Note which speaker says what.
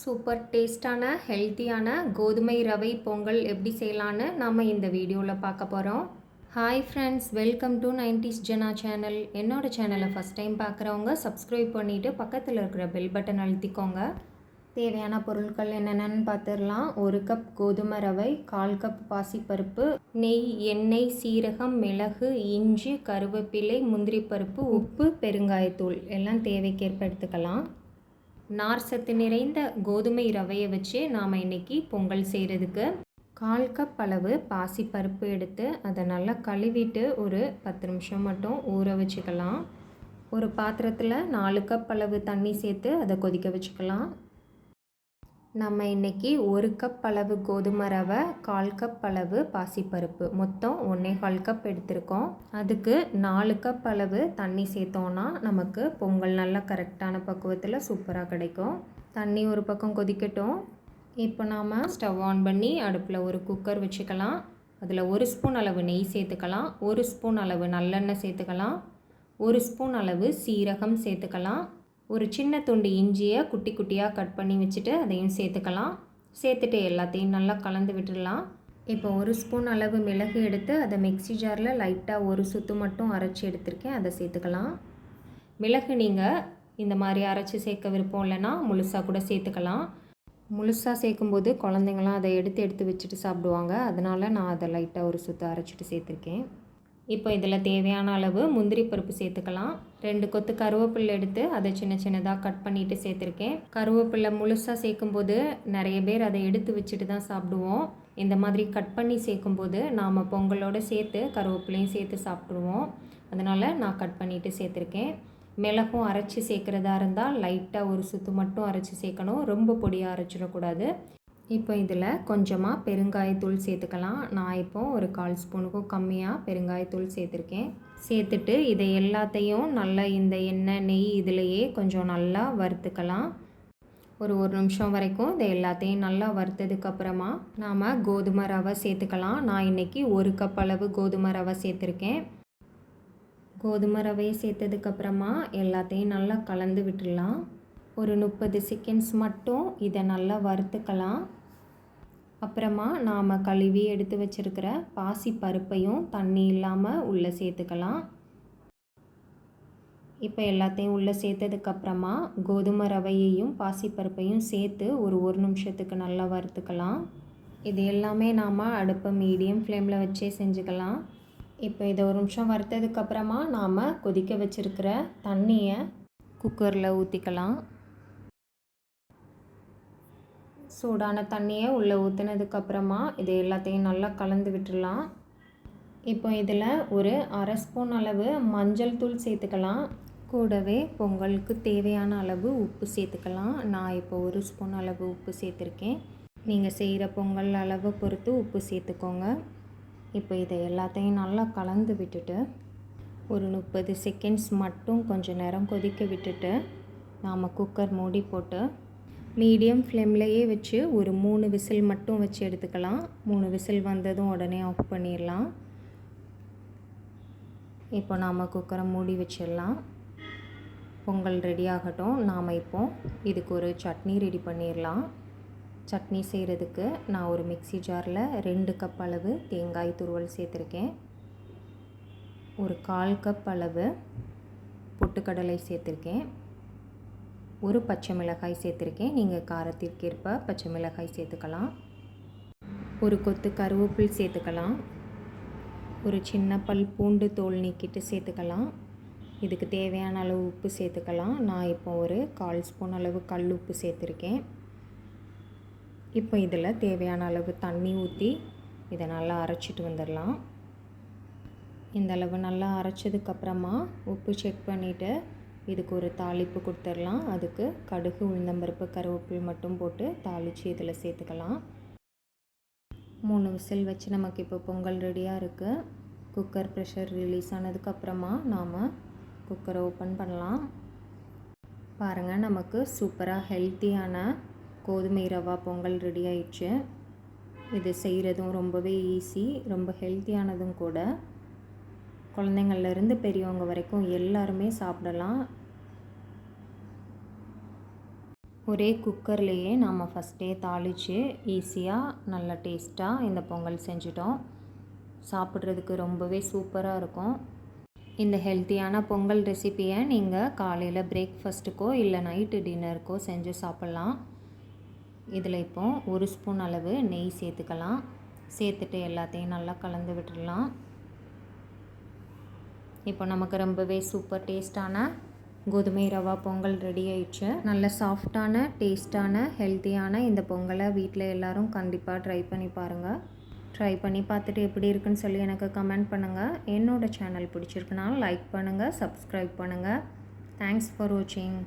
Speaker 1: Super டேஸ்டான ஹெல்த்தியான கோதுமை ரவை பொங்கல் எப்படி செய்யலான்னு நாம் இந்த வீடியோவில் பார்க்க போகிறோம் hi friends welcome to nineties Jena channel என்னோடய சேனலை ஃபஸ்ட் டைம் பார்க்குறவங்க சப்ஸ்கிரைப் பண்ணிவிட்டு பக்கத்தில் இருக்கிற பெல் பட்டன் அழுத்திக்கோங்க. தேவையான பொருட்கள் என்னென்னு பார்த்துடலாம் ஒரு கப் கோதுமை ரவை கால் கப் பாசிப்பருப்பு நெய் எண்ணெய் சீரகம் மிளகு இஞ்சி கருவேப்பிலை முந்திரி பருப்பு உப்பு பெருங்காயத்தூள் எல்லாம் தேவைக்கேற்ப எடுத்துக்கலாம். நார் சத்து நிறைந்த கோதுமை ரவையை வச்சு நாம் இன்னைக்கு பொங்கல் செய்கிறதுக்கு கால் கப் அளவு பாசிப்பருப்பு எடுத்து அதை நல்லா கழுவிட்டு ஒரு பத்து நிமிஷம் மட்டும் ஊற வச்சுக்கலாம். ஒரு பாத்திரத்தில் நாலு கப் அளவு தண்ணி சேர்த்து அதை கொதிக்க வச்சுக்கலாம். நம்ம இன்றைக்கி ஒரு கப் அளவு கோதுமை ரவை கால் கப் அளவு பாசிப்பருப்பு. மொத்தம் ஒன்றே கால் கப் எடுத்திருக்கோம். அதுக்கு நாலு கப் அளவு தண்ணி சேர்த்தோன்னா நமக்கு பொங்கல் நல்லா கரெக்டான பக்குவத்தில் சூப்பராக கிடைக்கும். தண்ணி ஒரு பக்கம் கொதிக்கட்டும். இப்போ நாம் ஸ்டவ் ஆன் பண்ணி அடுப்பில் ஒரு குக்கர் வச்சுக்கலாம். அதில் ஒரு ஸ்பூன் அளவு நெய் சேர்த்துக்கலாம். ஒரு ஸ்பூன் அளவு நல்லெண்ணெய் சேர்த்துக்கலாம். ஒரு ஸ்பூன் அளவு சீரகம் சேர்த்துக்கலாம். ஒரு சின்ன துண்டு இஞ்சியை குட்டி குட்டியாக கட் பண்ணி வச்சுட்டு அதையும் சேர்த்துக்கலாம். சேர்த்துட்டு எல்லாத்தையும் நல்லா கலந்து விட்டுடலாம். இப்போ ஒரு ஸ்பூன் அளவு மிளகு எடுத்து அதை மிக்சி ஜாரில் லைட்டாக ஒரு சுத்து மட்டும் அரைச்சி எடுத்திருக்கேன். அதை சேர்த்துக்கலாம். மிளகு நீங்கள் இந்த மாதிரி அரைச்சி சேர்க்க விருப்பம் இல்லைன்னா முழுசாக கூட சேர்த்துக்கலாம். முழுசாக சேர்க்கும்போது குழந்தைங்களாம் அதை எடுத்து எடுத்து வச்சுட்டு சாப்பிடுவாங்க. அதனால் நான் அதை லைட்டாக ஒரு சுற்று அரைச்சிட்டு சேர்த்துருக்கேன். இப்போ இதில் தேவையான அளவு முந்திரி பருப்பு சேர்த்துக்கலாம். ரெண்டு கொத்து கருவேப்பிலை எடுத்து அதை சின்ன சின்னதாக கட் பண்ணிவிட்டு சேர்த்துருக்கேன். கருவேப்பிலை முழுசாக சேர்க்கும்போது நிறைய பேர் அதை எடுத்து வச்சுட்டு தான் சாப்பிடுவோம். இந்த மாதிரி கட் பண்ணி சேர்க்கும்போது நாம் பொங்கலோடு சேர்த்து கருவேப்பிலையும் சேர்த்து சாப்பிடுவோம். அதனால் நான் கட் பண்ணிவிட்டு சேர்த்துருக்கேன். மிளகும் அரைச்சி சேர்க்குறதா இருந்தால் லைட்டாக ஒரு சுத்து மட்டும் அரைச்சி சேர்க்கணும். ரொம்ப பொடியாக அரைச்சிடக்கூடாது. இப்போ இதில் கொஞ்சமாக பெருங்காயத்தூள் சேர்த்துக்கலாம். நான் இப்போ ஒரு கால் ஸ்பூனுக்கும் கம்மியாக பெருங்காயத்தூள் சேர்த்துருக்கேன். சேர்த்துட்டு இதை எல்லாத்தையும் நல்லா இந்த எண்ணெய் நெய் இதிலையே கொஞ்சம் நல்லா வறுத்துக்கலாம். ஒரு ஒரு நிமிஷம் வரைக்கும் இதை எல்லாத்தையும் நல்லா வறுத்ததுக்கப்புறமா நாம் கோதுமை ரவை சேர்த்துக்கலாம். நான் இன்றைக்கி ஒரு கப் அளவு கோதுமை ரவை சேர்த்துருக்கேன். கோதுமை ரவையை சேர்த்ததுக்கப்புறமா எல்லாத்தையும் நல்லா கலந்து விட்டுடலாம். ஒரு முப்பது செகண்ட்ஸ் மட்டும் இதை நல்லா வறுத்துக்கலாம். அப்புறமா நாம் கழுவி எடுத்து வச்சுருக்கிற பாசி பருப்பையும் தண்ணி இல்லாமல் உள்ளே சேர்த்துக்கலாம். இப்போ எல்லாத்தையும் உள்ளே சேர்த்ததுக்கப்புறமா கோதுமை ரவையையும் பாசிப்பருப்பையும் சேர்த்து ஒரு ஒரு நிமிஷத்துக்கு நல்லா வறுத்துக்கலாம். இது எல்லாமே நாம் அடுப்பை மீடியம் ஃப்ளேமில் வச்சே செஞ்சுக்கலாம். இப்போ இதை ஒரு நிமிஷம் வறுத்ததுக்கப்புறமா நாம் கொதிக்க வச்சுருக்கிற தண்ணியை குக்கரில் ஊற்றிக்கலாம் சூடான தண்ணியை உள்ளே ஊற்றுனதுக்கப்புறமா இது எல்லாத்தையும் நல்லா கலந்து விட்டுடலாம். இப்போ இதில் ஒரு அரை ஸ்பூன் அளவு மஞ்சள் தூள் சேர்த்துக்கலாம். கூடவே பொங்கலுக்கு தேவையான அளவு உப்பு சேர்த்துக்கலாம். நான் இப்போ ஒரு ஸ்பூன் அளவு உப்பு சேர்த்துருக்கேன். நீங்கள் செய்கிற பொங்கல் அளவை பொறுத்து உப்பு சேர்த்துக்கோங்க. இப்போ இதை எல்லாத்தையும் நல்லா கலந்து விட்டுட்டு ஒரு முப்பது செகண்ட்ஸ் மட்டும் கொஞ்சம் நேரம் கொதிக்க விட்டுட்டு நாம் குக்கர் மூடி போட்டு மீடியம் ஃப்ளேம்லேயே வச்சு ஒரு மூணு விசில் மட்டும் வச்சு எடுத்துக்கலாம். மூணு விசில் வந்ததும் உடனே ஆஃப் பண்ணிடலாம். இப்போ நாம் குக்கரை மூடி வச்சிடலாம். பொங்கல் ரெடி ஆகட்டும். நாம் இப்போ இதுக்கு ஒரு சட்னி ரெடி பண்ணிடலாம். சட்னி செய்கிறதுக்கு நான் ஒரு மிக்சி ஜாரில் ரெண்டு கப் அளவு தேங்காய் துருவல் சேர்த்துருக்கேன். ஒரு கால் கப் அளவு பொட்டுக்கடலை சேர்த்துருக்கேன். ஒரு பச்சை மிளகாய் சேர்த்துருக்கேன். நீங்கள் காரத்திற்கேற்ப பச்சை மிளகாய் சேர்த்துக்கலாம். ஒரு கொத்து கருவேப்பில் சேர்த்துக்கலாம். ஒரு சின்ன பல் பூண்டு தோல் நீக்கிட்டு சேர்த்துக்கலாம். இதுக்கு தேவையான அளவு உப்பு சேர்த்துக்கலாம். நான் இப்போ ஒரு கால் ஸ்பூன் அளவு கல் உப்பு சேர்த்துருக்கேன். இப்போ இதில் தேவையான அளவு தண்ணி ஊற்றி இதை நல்லா அரைச்சிட்டு வந்துடலாம். இந்த அளவு நல்லா அரைச்சதுக்கப்புறமா உப்பு செக் பண்ணிவிட்டு இதுக்கு ஒரு தாளிப்பு கொடுத்துடலாம். அதுக்கு கடுகு உளுந்தம்பருப்பு கருவேப்பில் மட்டும் போட்டு தாளித்து இதில் சேர்த்துக்கலாம். மூணு விசில் வச்சு நமக்கு இப்போ பொங்கல் ரெடியாக இருக்குது குக்கர் ப்ரெஷர் ரிலீஸ் ஆனதுக்கப்புறமா நாம் குக்கரை ஓப்பன் பண்ணலாம். பாருங்கள் நமக்கு சூப்பராக ஹெல்த்தியான கோதுமை ரவா பொங்கல் ரெடி ஆயிடுச்சு. இது செய்கிறதும் ரொம்பவே ஈஸி ரொம்ப ஹெல்த்தியானதும் கூட. குழந்தைங்கள்லேருந்து பெரியவங்க வரைக்கும் எல்லாருமே சாப்பிடலாம். ஒரே குக்கர்லேயே நாம் ஃபஸ்ட்டே தாளித்து ஈஸியாக நல்ல டேஸ்ட்டாக இந்த பொங்கல் செஞ்சிட்டோம். சாப்பிட்றதுக்கு ரொம்பவே சூப்பராக இருக்கும். இந்த ஹெல்த்தியான பொங்கல் ரெசிப்பியை நீங்கள் காலையில் பிரேக்ஃபாஸ்ட்டுக்கோ இல்லை நைட்டு டின்னருக்கோ செஞ்சு சாப்பிட்லாம். இதில் இப்போ ஒரு ஸ்பூன் அளவு நெய் சேர்த்துக்கலாம். சேர்த்துட்டு எல்லாத்தையும் நல்லா கலந்து விட்டுடலாம். இப்போ நமக்கு ரொம்பவே சூப்பர் டேஸ்டான கோதுமை ரவா பொங்கல் ரெடி ஆயிடுச்சு. நல்ல சாஃப்டான டேஸ்டான ஹெல்த்தியான இந்த பொங்கலை வீட்டில் எல்லோரும் கண்டிப்பாக ட்ரை பண்ணி பாருங்கள் ட்ரை பண்ணி பார்த்துட்டு எப்படி இருக்குன்னு சொல்லி எனக்கு கமெண்ட் பண்ணுங்கள் என்னோடய சேனல் பிடிச்சிருக்குன்னா லைக் பண்ணுங்கள் சப்ஸ்கிரைப் பண்ணுங்கள் தேங்க்ஸ் ஃபார் வாட்சிங்